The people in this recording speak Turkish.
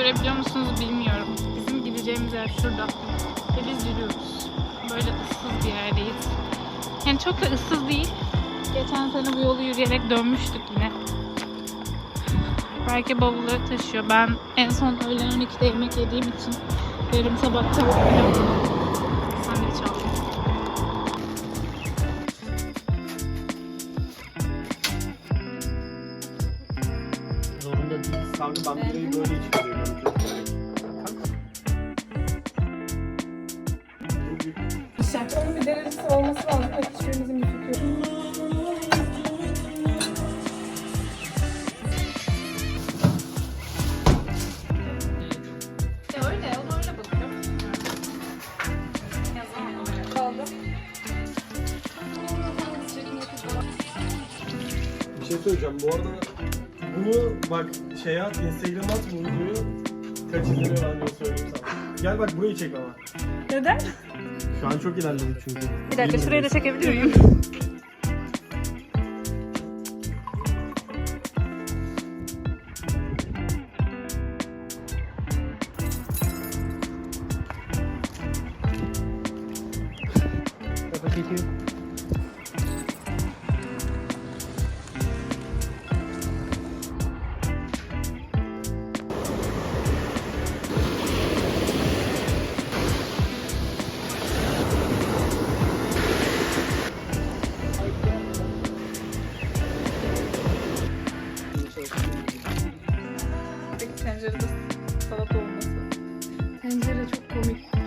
görebiliyor musunuz bilmiyorum. Bizim gideceğimiz yer şurada. Ve biz yürüyoruz. Böyle ıssız bir yerdeyiz. Yani çok da ıssız değil. Geçen sene bu yolu yürüyerek dönmüştük yine. Belki bavulları taşıyor. Ben en son öğlen 12'de yemek yediğim için yarım sabah tavuk Kanka ben birayı böyle içiyorum. Onun bir derecesi olması lazım. Hiçbirimizin bir fikri yok. Ya öyle, ona öyle bakıyor. Kaldı. Bir şey söyleyeceğim. Bu arada bunu bak şey at, Instagram'a at bu videoyu. Kaç izleniyor ben de söyleyeyim sana. Gel bak burayı çek ama. Neden? Şu an çok ilerledik çünkü. Bir dakika şurayı da çekebilir miyim? Kafa çekiyor. Tencerede salata olması. Tencere çok komik.